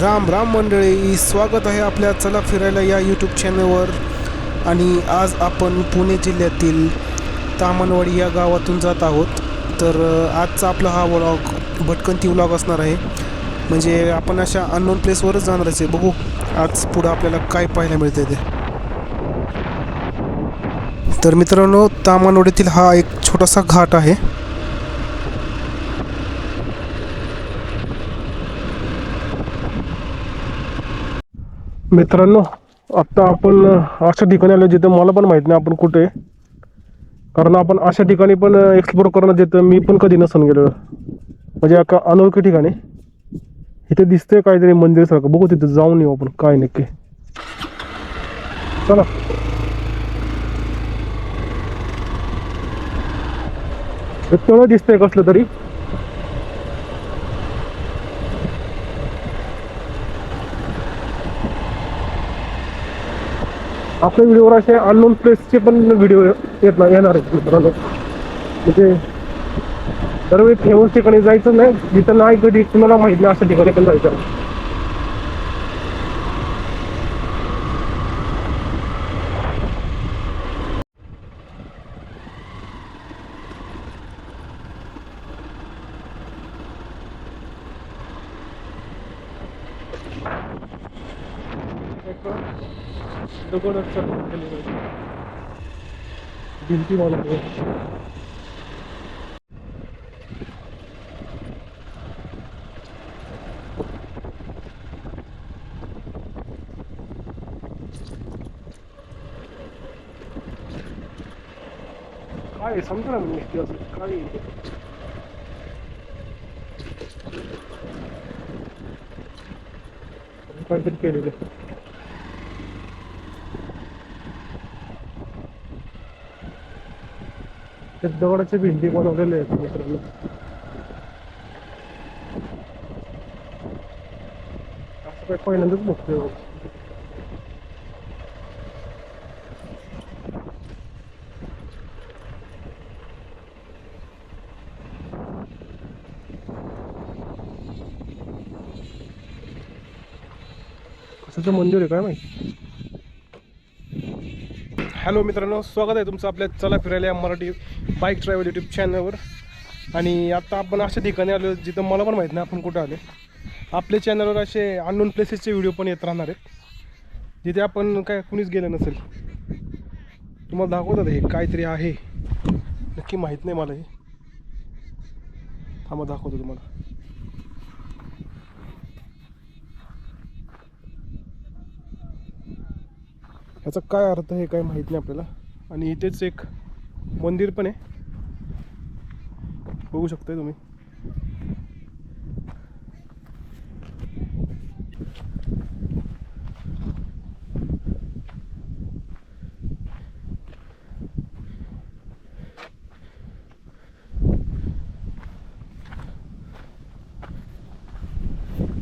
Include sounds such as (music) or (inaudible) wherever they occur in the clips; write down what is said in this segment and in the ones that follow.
राम राम मंडळी स्वागत आहे आपल्या चला फिरायला या यूट्यूब चॅनलवर आणि आज आपण पुणे जिल्ह्यातील तामणवाडी या गावातून जात आहोत. तर आजचा आपला हा व्लॉग भटकंती व्लॉग असणार आहे. म्हणजे आपण अशा अननोन प्लेसवरच जाणारच आहे. बघू आज पुढं आपल्याला काय पाहायला मिळते ते. तर मित्रांनो तामणवाडीतील हा एक छोटासा घाट आहे. मित्रांनो आत्ता आपण अशा ठिकाणी आलो जिथं मला पण माहीत नाही आपण कुठे. कारण आपण अशा ठिकाणी पण एक्सप्लोर करणं जिथं मी पण कधी नसून गेलो. म्हणजे एका अनोळखी ठिकाणी. इथे दिसतंय काहीतरी मंदिर सारखं. बघू तिथं जाऊन येऊ आपण काय नक्की. चला. हे तळ दिसतंय कसलं तरी. आपल्या व्हिडिओवर असे अननोन प्लेसचे पण व्हिडिओ येत नाही येणार आहेत मित्रांनो. म्हणजे दरवेळी फेमस ठिकाणी जायचं नाही जिथं नाही कधी कुणाला माहीत नाही अशा ठिकाणी पण जायचं. भिंती मला काय समजा ना नक्की असं काय आहे? काहीतरी केलेलं ते दगडाच्या भिंती बनवलेले आहेत मित्रांनो असं काय पहिल्यांदाच बघतोय बघ. कशाचं मंदिर आहे काय माहिती हॅलो मित्रांनो स्वागत आहे तुमचं आपल्या चला फिरायला या मराठी बाईक ट्रॅव्हल यूट्यूब चॅनलवर आणि आता आपण अशा ठिकाणी आलो जिथं मला पण माहीत नाही आपण कुठं आले आपल्या चॅनलवर असे अननोन प्लेसेसचे व्हिडिओ पण येत राहणार आहेत. जिथे आपण काय कुणीच गेलं नसेल. तुम्हाला दाखवतात हे काहीतरी आहे. नक्की माहीत नाही मला हे. थांबा दाखवतो तुम्हाला. ह्याचा काय अर्थ हे काय माहीत नाही आपल्याला. आणि इथेच एक मंदिर पण आहे. बघू शकताय तुम्ही.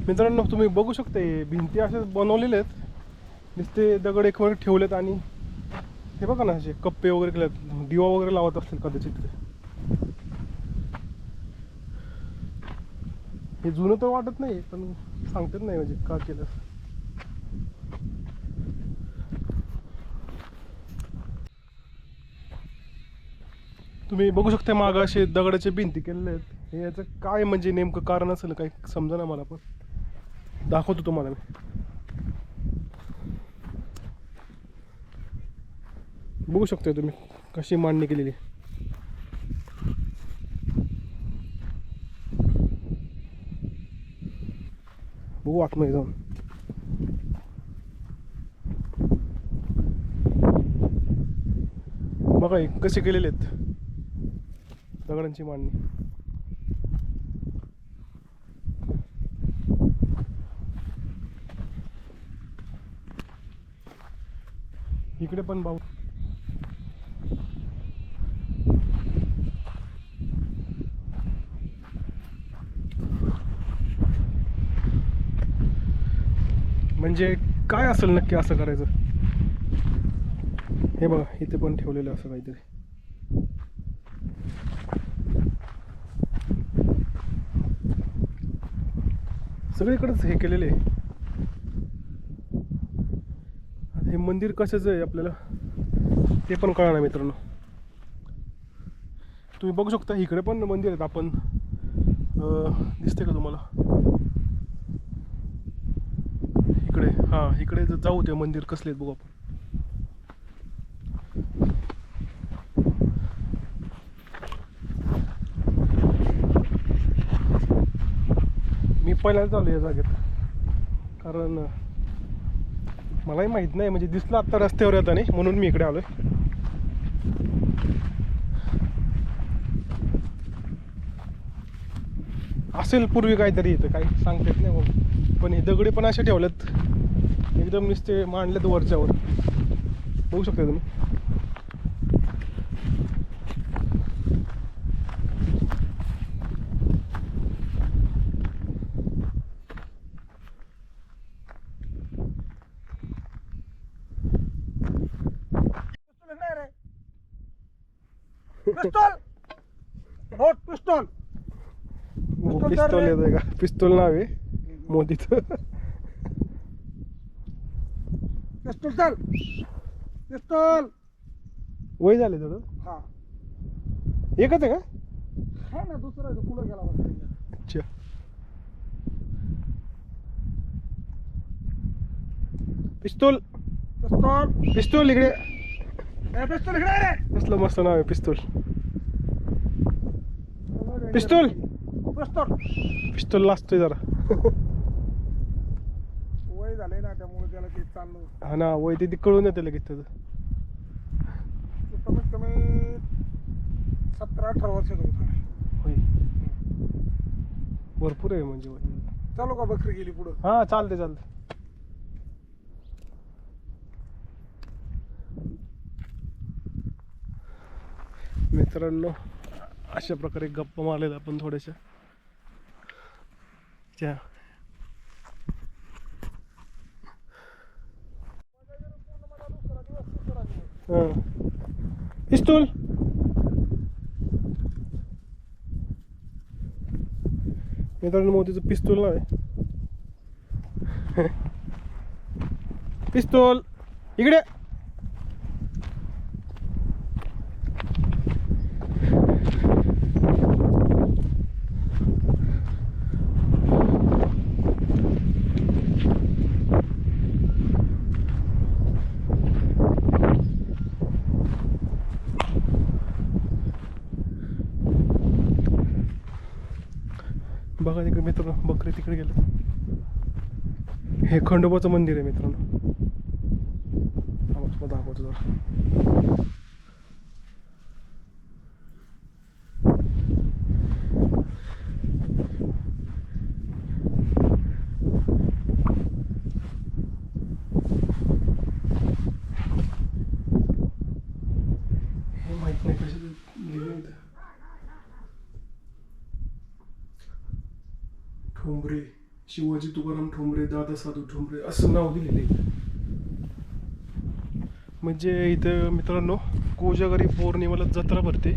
मित्रांनो तुम्ही बघू शकता भिंती असे बनवलेले आहेत. नुसते दगड एकवर ठेवलेत आणि हे बघा ना असे कप्पे वगैरे केले दिवा वगैरे लावत असतील कदाचित तिथे हे जुनं तर वाटत नाही पण सांगतात नाही म्हणजे का केलं. असं. तुम्ही बघू शकता मागं असे दगडाचे भिंती केलेले आहेत. हे याचं काय म्हणजे नेमकं कारण असेल काही समजा ना मला पण. दाखवतो तुम्हाला मी. बघू शकतोय तुम्ही कशी मांडणी केलेली. आहे. बघू आतमध्ये जाऊन. बघा कसे केलेले आहेत. दगडांची मांडणी. इकडे पण भाऊ. म्हणजे काय असेल नक्की असं करायचं? हे बघा इथे पण ठेवलेलं असं काहीतरी. सगळीकडेच हे केलेले आता हे मंदिर कशाचं आहे आपल्याला? ते पण कळणार मित्रांनो. तुम्ही बघू शकता इकडे पण मंदिर आहेत आपण. दिसते का तुम्हाला? इकडे हां इकडे जाऊ ते मंदिर कसले बघू आपण. मी पहिल्यांदा चालू या जागेत. कारण मलाही माहीत नाही म्हणजे दिसलं आत्ता रस्त्यावर येताना म्हणून मी इकडे आलोय. असेल पूर्वी काहीतरी इथं काही सांगता येत नाही पण हे दगडे पण असे ठेवलेत. एकदम नुसते मांडलेत वरच्यावर. बघू शकता तुम्ही. पिस्तॉल पिस्तॉल! पिस्तूल. पिस्तूल तर- येत आहे का पिस्तूल नाव आहे मोदीचं. पिस्तॉल चल. पिस्तॉल. वय झाले दादा हा. एकच आहे का? हा ना दुसरा पुढे गेला बघ. अच्छा. पिस्तूल. पिस्तॉल. पिस्तूल इकडे. ए पिस्तॉल इकडे रे. कसलं मस्त नाव आहे पिस्तूल. पिस्तूल. पिस्तॉल. पिस्तूल लाजतोय जरा. (laughs) वय झालंय ना त्यामुळे त्याला ते चाललं हा ना वय ते ते कळून येते लगेच त्याचं. तो कमीत कमी सतरा अठरा वर्षाचा होता. होय. भरपूर आहे म्हणजे वय. चालू का बकरी गेली पुढं? हा चालते चालते मित्रांनो अशा प्रकारे गप्पा मारलेत आपण थोड्याशा. त्या पिस्तूल मित्रांनो मोदीचं पिस्तूल नाव आहे पिस्तूल इकडे बघा तिकडे मित्रांनो बकरी तिकडे गेले हे खंडोबाचं मंदिर आहे मित्रांनो. दाखवतो जरा हे माहीत नाही कशाचं लिहिलंय इथं. ठोंबरे शिवाजी तुकाराम ठोंबरे दादा साधू ठोंबरे असं नाव दिलेलं आहे. म्हणजे इथं मित्रांनो कोजागरी पौर्णिमेला जत्रा भरते.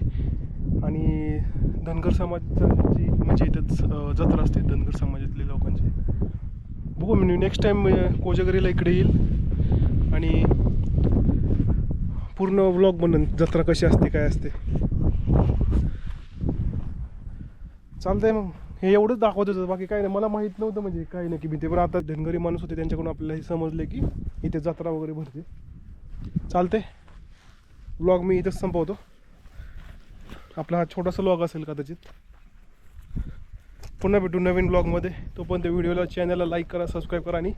आणि धनगर समाजाची म्हणजे इथंच जत्रा असते धनगर समाजातले लोकांची. बघू मी नेक्स्ट टाईम कोजागरीला इकडे येईल. आणि पूर्ण व्लॉग बनन जत्रा कशी असते काय असते. चालतंय मग. हे एवढंच दाखवत होतं. बाकी काही नाही. मला माहीत नव्हतं म्हणजे काही नाही की भीती. पण आता धनगरी माणूस होते त्यांच्याकडून आपल्याला हे समजलं की इथे जत्रा वगैरे भरते. चालते व्लॉग मी इथंच संपवतो. आपला हा छोटासा ब्लॉग असेल कदाचित. पुन्हा भेटू नवीन ब्लॉगमध्ये तोपर्यंत व्हिडिओला चॅनलला लाईक करा सबस्क्राईब करा आणि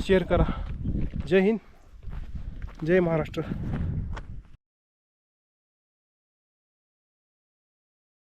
शेअर करा. जय हिंद. जय महाराष्ट्र.